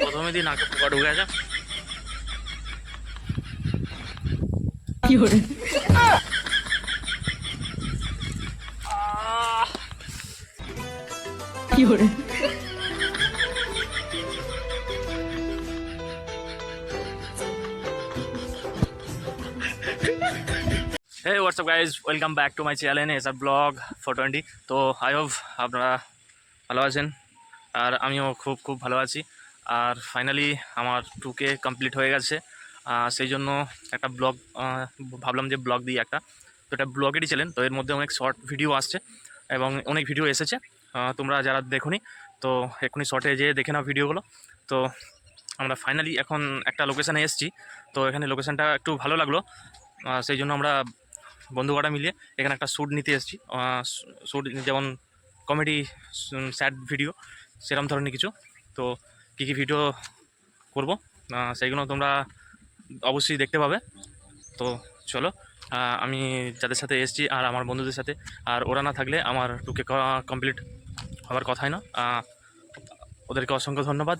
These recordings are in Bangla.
প্রথমে দিন নাকে পোকা ঢুকে যা কি ওরে হে what's up guys welcome back to my channel S R blog four twenty তো আই হোপ আপনারা ভালো আছেন। আর আমিও খুব খুব ভালো আছি। আর ফাইনালি আমার টুকে কমপ্লিট হয়ে গেছে। সেই জন্য একটা ব্লগ ভাবলাম যে ব্লগ দিই একটা। তো এটা ব্লগেরই চ্যানেল তো এর মধ্যে অনেক শর্ট ভিডিও আসছে এবং অনেক ভিডিও এসেছে। তোমরা যারা দেখোনি, তো এখনই শর্টে যেয়ে দেখে নাও ভিডিওগুলো তো আমরা ফাইনালি এখন একটা লোকেশানে এসেছি। তো এখানে লোকেশানটা একটু ভালো লাগল। সেই জন্য আমরা বন্ধু কটা মিলিয়ে এখানে একটা শ্যুট নিতে এসেছি। শ্যুট যেমন কমেডি স্যাড ভিডিও সেরকম ধরনের কিছু। তো কী কী ভিডিও করব? সেইগুলো তোমরা অবশ্যই দেখতে পাবে। তো চলো আমি যাদের সাথে এসেছি আর আমার বন্ধুদের সাথে, আর ওরা না থাকলে আমার টুকে কমপ্লিট হওয়ার কথাই না। ওদেরকে অসংখ্য ধন্যবাদ।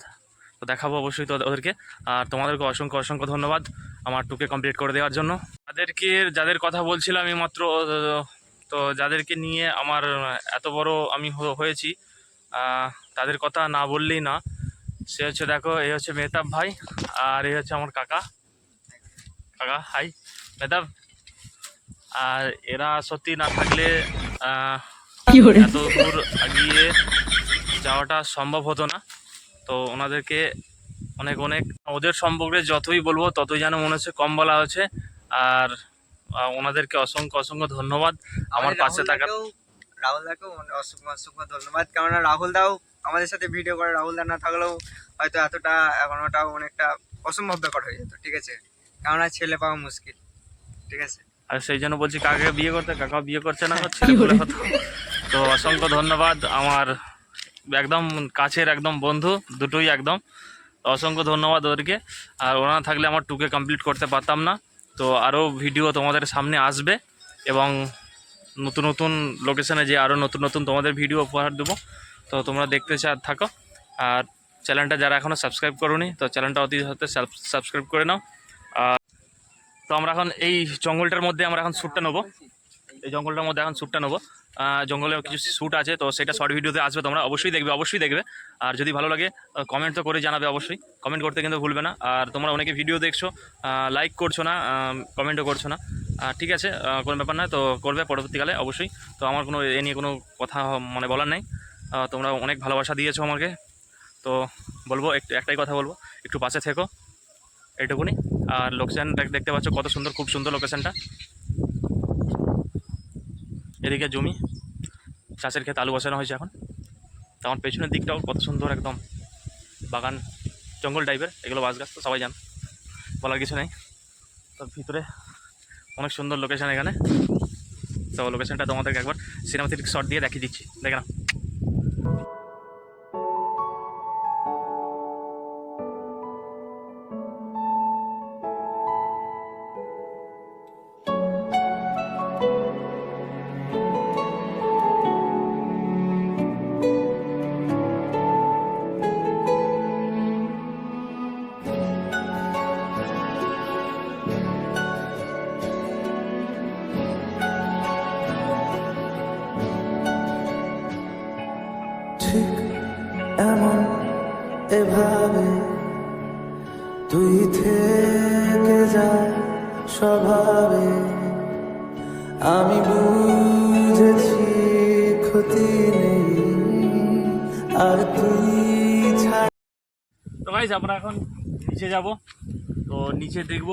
তো দেখাবো অবশ্যই তো ওদেরকে। আর তোমাদেরকে অসংখ্য অসংখ্য ধন্যবাদ আমার টুকে কমপ্লিট করে দেওয়ার জন্য। তাদেরকে যাদের কথা বলছিলাম আমি মাত্র তো যাদেরকে নিয়ে আমার এত বড় আমি হয়েছি তাদের কথা না বললেই না। সে হচ্ছে দেখো এই হচ্ছে মেহতাব ভাই আর এই হচ্ছে আমার কাকা। কাকা হাই মেহতাব। আর এরা সত্যি না থাকলে，এত দূর এগিয়ে যাওয়াটা সম্ভব হতো না। তো ওনাদেরকে অনেক অনেক ওদের সম্পর্কে যতই বলব ততই যেন মনে হচ্ছে কম বলা হচ্ছে আর ওনাদেরকে অসংখ্য অসংখ্য ধন্যবাদ। আমার পাশে থাকা রাহুল দাকেও অসংখ্য অসংখ্য ধন্যবাদ। কেননা রাহুল দাও আমাদের সাথে ভিডিও করে রাহুল দা না থাকলেও হয়তো এতটা এখন ওটা অনেকটা অসম্ভব ব্যাপার হয়ে যেত ঠিক আছে? কেননা ছেলে পাওয়া মুশকিল ঠিক আছে? আর সেই জন্য বলছি কাকে বিয়ে করতে কাকা বিয়ে করছে না ছেলে বলে হতো তো অসংখ্য ধন্যবাদ আমার একদম কাছের একদম বন্ধু দুটোই একদম। অসংখ্য ধন্যবাদ ওদেরকে। আর ওরা থাকলে আমার টুকে কমপ্লিট করতে পারতাম না। তো আরও ভিডিও তোমাদের সামনে আসবে এবং নতুন নতুন লোকেশানে যে আরও নতুন নতুন তোমাদের ভিডিও উপহার দেবো। তো তোমরা দেখতে থাকো। আর চ্যানেলটা যারা এখনও সাবস্ক্রাইব করোনি, তো চ্যানেলটা অতি হতে সাবস্ক্রাইব করে নাও। তো আমরা এখন এই জঙ্গলটার মধ্যে আমরা এখন শ্যুটটা নেব। এই জঙ্গলটার মধ্যে এখন শ্যুটটা নেব। জঙ্গলে কিছু শ্যুট আছে, তো সেটা শর্ট ভিডিওতে আসবে, তোমরা অবশ্যই দেখবে অবশ্যই দেখবে। আর যদি ভালো লাগে কমেন্ট তো করে জানাবে অবশ্যই। কমেন্ট করতে কিন্তু ভুলবে না। আর তোমরা অনেকে ভিডিও দেখছ লাইক করছ না কমেন্টও করছ না। ঠিক আছে কোনো ব্যাপার না তো করবে পরবর্তীকালে, অবশ্যই। তো আমার কোনো এ নিয়ে কোনো কথা মানে বলার নেই। তোমরা অনেক ভালোবাসা দিয়েছ আমাকে। তো বলব একটু একটাই কথা বলব, একটু পাশে থেকো, এইটুকুনি। আর লোকেশানটা দেখতে পাচ্ছ কত সুন্দর, খুব সুন্দর লোকেশানটা এদিকে জমি, চাষের ক্ষেত আলু বসানো হয়েছে এখন। তো আমার পেছনের দিকটাও কত সুন্দর একদম বাগান, জঙ্গল টাইপের এগুলো বাস গাছ তো সবাই জান, বলার কিছু নেই। তো ভিতরে অনেক সুন্দর লোকেশান এখানে। তো লোকেশানটা তোমাদেরকে একবার সিনেমাটিক শট দিয়ে দেখিয়ে দিচ্ছি। দেখে না এমন এভাবে তুই থেকে যা স্বভাবে। আমি বুঝেছি ক্ষতি নেই, আর তুই তো গাইজ আমরা এখন নিচে যাব। তো নিচে দেখব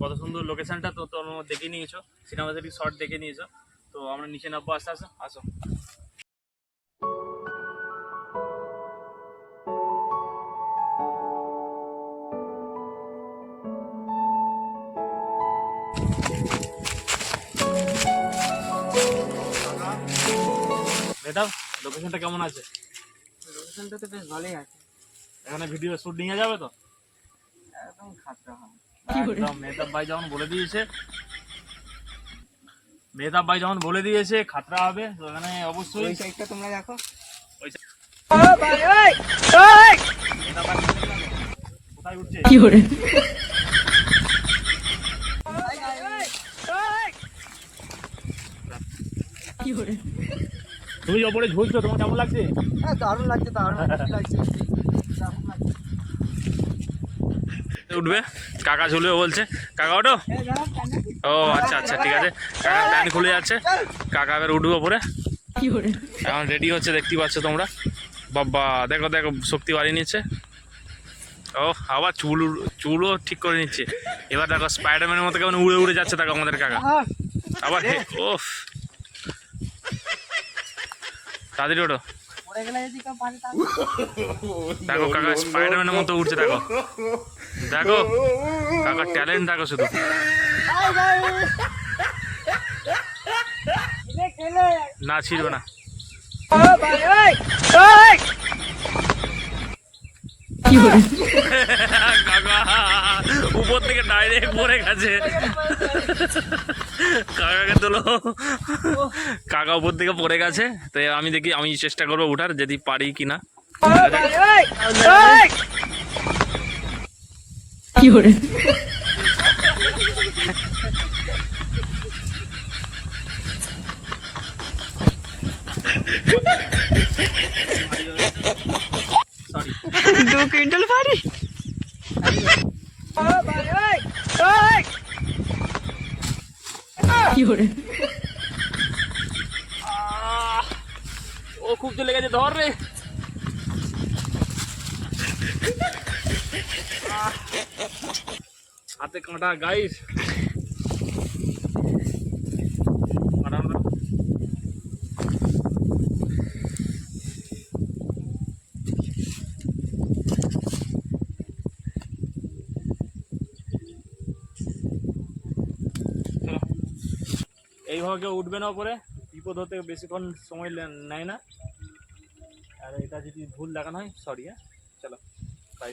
কত সুন্দর লোকেশনটা তো তোর দেখে নিয়েছো সিনেমাটিক শর্ট দেখে নিয়েছো। তো আমরা নিচে নামবো, আস্তে আস্তে, আসো। এটা লোকেশনটা কেমন আছে? লোকেশনটা তো বেশ ভালোই আছে। এখানে ভিডিও শুট নিয়ে যাবে তো? একদম খাতা হবে ভাই যখন বলে দিয়েছে মেহতাব ভাই যখন বলে দিয়েছে খাতরা হবে তো এখানে অবশ্যই ওই তোমরা দেখো। কোথায় উঠছে? তুমি যে ওপরে ঝুলছো তোমার কেমন লাগছে? হ্যাঁ দারুণ লাগছে দারুণ লাগছে উঠবে? কাকা ঝুলবে বলছে। কাকা ওঠো? ও আচ্ছা আচ্ছা ঠিক আছে। কাকা প্যান্ট খুলে যাচ্ছে। কাকা এবার উঠবে ওপরে। এখন রেডি হচ্ছে দেখতে পাচ্ছ তোমরা। বাবা দেখো দেখো শক্তি বাড়িয়ে নিচ্ছে। ও আবার চুল চুলও ঠিক করে নিচ্ছে। এবার দেখো স্পাইডারম্যানের মতো কেমন উড়ে উড়ে যাচ্ছে দেখো আমাদের কাকা। আবার ও তাড়াতাড়ি ওঠো। দেখো কাকা স্পাইডারম্যানের মতো উঠছে দেখো। দেখো কাকার ট্যালেন্ট দেখো শুধু। না ছিড়বে না। কাকা উপর থেকে ডাইরেক্ট পড়ে গেছে। কাকাকে তোলো। কাকা উপর থেকে পড়ে গেছে তো আমি দেখি আমি চেষ্টা করব উঠার যদি পারি কিনা। কি না 有人，দু কুইন্টাল পারি 有人，ও খুব চলে গেছে ধর রে। হাতে কাঁটা গাইস কাঁটা কাঁটা। চলো। এইভাবে কেউ উঠবে না করে বিপদ হতে বেশিক্ষণ সময় নেয় না। আর এটা যদি ভুল দেখানো হয় সরি হ্যাঁ। চলো বাই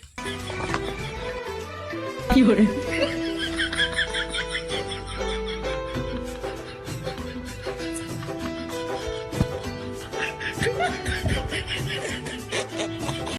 有人，